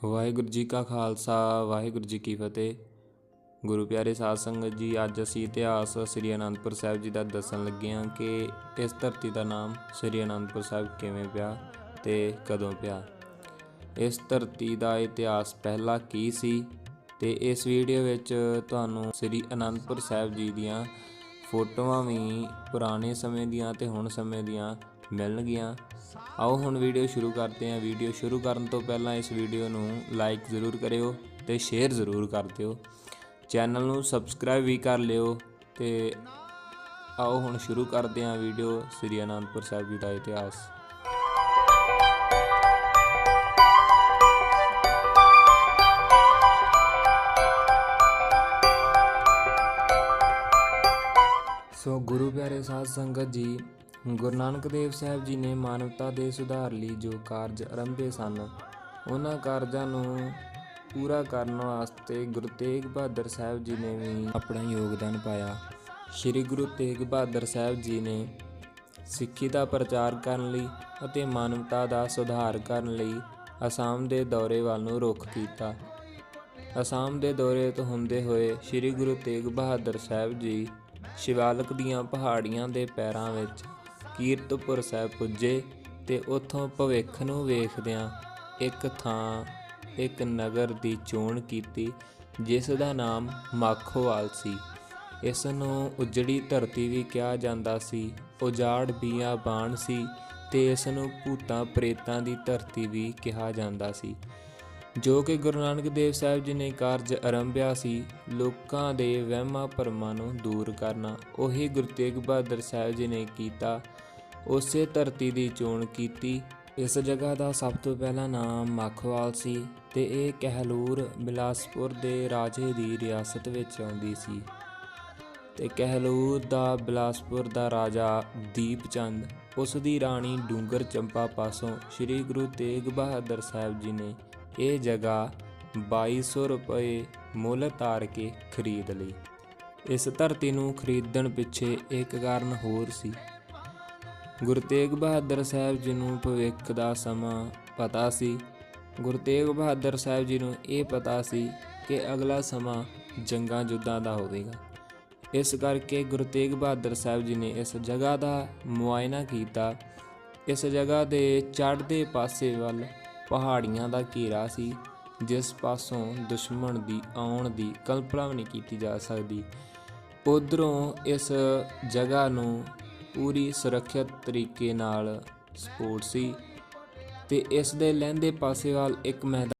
ਵਾਹਿਗੁਰੂ ਜੀ ਕਾ ਖਾਲਸਾ, ਵਾਹਿਗੁਰੂ ਜੀ ਕੀ ਫਤਿਹ। ਗੁਰੂ ਪਿਆਰੇ ਸਾਧ ਸੰਗਤ ਜੀ, ਅੱਜ ਅਸੀਂ ਇਤਿਹਾਸ ਸ੍ਰੀ ਅਨੰਦਪੁਰ ਸਾਹਿਬ ਜੀ ਦਾ ਦੱਸਣ ਲੱਗੇ ਹਾਂ ਕਿ ਇਸ ਧਰਤੀ ਦਾ ਨਾਮ ਸ੍ਰੀ ਅਨੰਦਪੁਰ ਸਾਹਿਬ ਕਿਵੇਂ ਪਿਆ ਤੇ ਕਦੋਂ ਪਿਆ। ਇਸ ਧਰਤੀ ਦਾ ਇਤਿਹਾਸ ਪਹਿਲਾਂ ਕੀ ਸੀ ਤੇ ਇਸ ਵੀਡੀਓ ਵਿੱਚ ਤੁਹਾਨੂੰ ਸ੍ਰੀ ਅਨੰਦਪੁਰ ਸਾਹਿਬ ਜੀ ਦੀਆਂ ਫੋਟੋਆਂ ਵੀ ਪੁਰਾਣੇ ਸਮੇਂ ਦੀਆਂ ਤੇ ਹੁਣ ਸਮੇਂ ਦੀਆਂ ਮਿਲਣਗੀਆਂ। ਆਓ ਹੁਣ ਵੀਡੀਓ ਸ਼ੁਰੂ ਕਰਦੇ ਹਾਂ। ਵੀਡੀਓ ਸ਼ੁਰੂ ਕਰਨ ਤੋਂ ਪਹਿਲਾਂ ਇਸ ਵੀਡੀਓ ਨੂੰ ਲਾਈਕ ਜ਼ਰੂਰ ਕਰਿਓ ਤੇ ਸ਼ੇਅਰ ਜ਼ਰੂਰ ਕਰ ਦਿਓ। ਚੈਨਲ ਨੂੰ ਸਬਸਕ੍ਰਾਈਬ ਵੀ ਕਰ ਲਿਓ ਤੇ ਆਓ ਹੁਣ ਸ਼ੁਰੂ ਕਰਦੇ ਹਾਂ ਵੀਡੀਓ ਸ੍ਰੀ ਅਨੰਦਪੁਰ ਸਾਹਿਬ ਜੀ ਦਾ ਇਤਿਹਾਸ। ਸੋ ਗੁਰੂ ਪਿਆਰੇ ਸਾਧ ਸੰਗਤ ਜੀ ਗੁਰੂ ਨਾਨਕ ਦੇਵ ਸਾਹਿਬ ਜੀ ਨੇ ਮਾਨਵਤਾ ਦੇ ਸੁਧਾਰ ਲਈ ਜੋ ਕਾਰਜ ਆਰੰਭੇ ਸਨ, ਉਹਨਾਂ ਕਾਰਜਾਂ ਨੂੰ ਪੂਰਾ ਕਰਨ ਵਾਸਤੇ ਗੁਰੂ ਤੇਗ ਬਹਾਦਰ ਸਾਹਿਬ ਜੀ ਨੇ ਵੀ ਆਪਣਾ ਯੋਗਦਾਨ ਪਾਇਆ। ਸ੍ਰੀ ਗੁਰੂ ਤੇਗ ਬਹਾਦਰ ਸਾਹਿਬ ਜੀ ਨੇ ਸਿੱਖੀ ਦਾ ਪ੍ਰਚਾਰ ਕਰਨ ਲਈ ਅਤੇ ਮਾਨਵਤਾ ਦਾ ਸੁਧਾਰ ਕਰਨ ਲਈ ਅਸਾਮ ਦੇ ਦੌਰੇ ਵੱਲ ਨੂੰ ਰੁਖ ਕੀਤਾ। ਅਸਾਮ ਦੇ ਦੌਰੇ ਤੋਂ ਹੁੰਦੇ ਹੋਏ ਸ੍ਰੀ ਗੁਰੂ ਤੇਗ ਬਹਾਦਰ ਸਾਹਿਬ ਜੀ ਸ਼ਿਵਾਲਕ ਦੀਆਂ ਪਹਾੜੀਆਂ ਦੇ ਪੈਰਾਂ ਵਿੱਚ ਕੀਰਤਪੁਰ ਸਾਹਿਬ ਪੁੱਜੇ ਤੇ ਉੱਥੋਂ ਭਵਿੱਖ ਨੂੰ ਵੇਖਦਿਆਂ ਇੱਕ ਥਾਂ, ਇੱਕ ਨਗਰ ਦੀ ਚੋਣ ਕੀਤੀ, ਜਿਸ ਦਾ ਨਾਮ ਮਾਖੋਵਾਲ ਸੀ। ਇਸ ਨੂੰ ਉਜੜੀ ਧਰਤੀ ਵੀ ਕਿਹਾ ਜਾਂਦਾ ਸੀ। ਉਜਾੜ ਬੀਆਬਾਨ ਸੀ ਤੇ ਇਸ ਨੂੰ ਭੂਤਾਂ ਪ੍ਰੇਤਾਂ ਦੀ ਧਰਤੀ ਵੀ ਕਿਹਾ ਜਾਂਦਾ ਸੀ। ਜੋ ਕਿ ਗੁਰੂ ਨਾਨਕ ਦੇਵ ਸਾਹਿਬ ਜੀ ਨੇ ਕਾਰਜ ਆਰੰਭਿਆ ਸੀ, ਲੋਕਾਂ ਦੇ ਵਹਿਮਾਂ ਭਰਮਾਂ ਨੂੰ ਦੂਰ ਕਰਨਾ, ਉਹੀ ਗੁਰੂ ਤੇਗ ਬਹਾਦਰ ਸਾਹਿਬ ਜੀ ਨੇ ਕੀਤਾ ਉਸੇ ਧਰਤੀ ਦੀ ਚੋਣ ਕੀਤੀ। ਇਸ ਜਗ੍ਹਾ ਦਾ ਸਭ ਤੋਂ ਪਹਿਲਾ ਨਾਮ ਮਖਵਾਲ ਸੀ ਤੇ ਇਹ ਕਹਿਲੂਰ ਬਿਲਾਸਪੁਰ ਦੇ ਰਾਜੇ ਦੀ ਰਿਆਸਤ ਵਿੱਚ ਆਉਂਦੀ ਸੀ। ਤੇ ਕਹਿਲੂਰ ਦਾ ਬਿਲਾਸਪੁਰ ਦਾ ਰਾਜਾ ਦੀਪਚੰਦ, ਉਸ ਦੀ ਰਾਣੀ ਡੂੰਗਰ ਚੰਪਾ ਪਾਸੋਂ ਸ੍ਰੀ ਗੁਰੂ ਤੇਗ ਬਹਾਦਰ ਸਾਹਿਬ ਜੀ ਨੇ ਇਹ ਜਗ੍ਹਾ 2200 ਰੁਪਏ ਮੁੱਲ ਤਾਰ ਕੇ ਖਰੀਦ ਲਈ। ਇਸ ਧਰਤੀ ਨੂੰ ਖਰੀਦਣ ਪਿੱਛੇ ਇੱਕ ਕਾਰਨ ਹੋਰ ਸੀ। ਗੁਰੂ ਤੇਗ ਬਹਾਦਰ ਸਾਹਿਬ ਜੀ ਨੂੰ ਭਵਿੱਖ ਦਾ ਸਮਾਂ ਪਤਾ ਸੀ। ਗੁਰੂ ਤੇਗ ਬਹਾਦਰ ਸਾਹਿਬ ਜੀ ਨੂੰ ਇਹ ਪਤਾ ਸੀ ਕਿ ਅਗਲਾ ਸਮਾਂ ਜੰਗਾਂ ਜੁੱਦਾਂ ਦਾ ਹੋਵੇਗਾ। ਇਸ ਕਰਕੇ ਗੁਰੂ ਤੇਗ ਬਹਾਦਰ ਸਾਹਿਬ ਜੀ ਨੇ ਇਸ ਜਗ੍ਹਾ ਦਾ ਮੁਆਇਨਾ ਕੀਤਾ। ਇਸ ਜਗ੍ਹਾ ਦੇ ਚੜ੍ਹਦੇ ਪਾਸੇ ਵੱਲ ਪਹਾੜੀਆਂ ਦਾ ਘੇਰਾ ਸੀ, ਜਿਸ ਪਾਸੋਂ ਦੁਸ਼ਮਣ ਦੀ ਆਉਣ ਦੀ ਕਲਪਨਾ ਵੀ ਨਹੀਂ ਕੀਤੀ ਜਾ ਸਕਦੀ। ਉਧਰੋਂ ਇਸ ਜਗ੍ਹਾ ਨੂੰ ਪੂਰੀ ਸੁਰੱਖਿਅਤ ਤਰੀਕੇ ਨਾਲ ਸਪੋਰਟ ਸੀ ਤੇ ਇਸ ਦੇ ਲਹਿੰਦੇ ਪਾਸੇ ਵੱਲ ਇੱਕ ਮੈਦਾਨ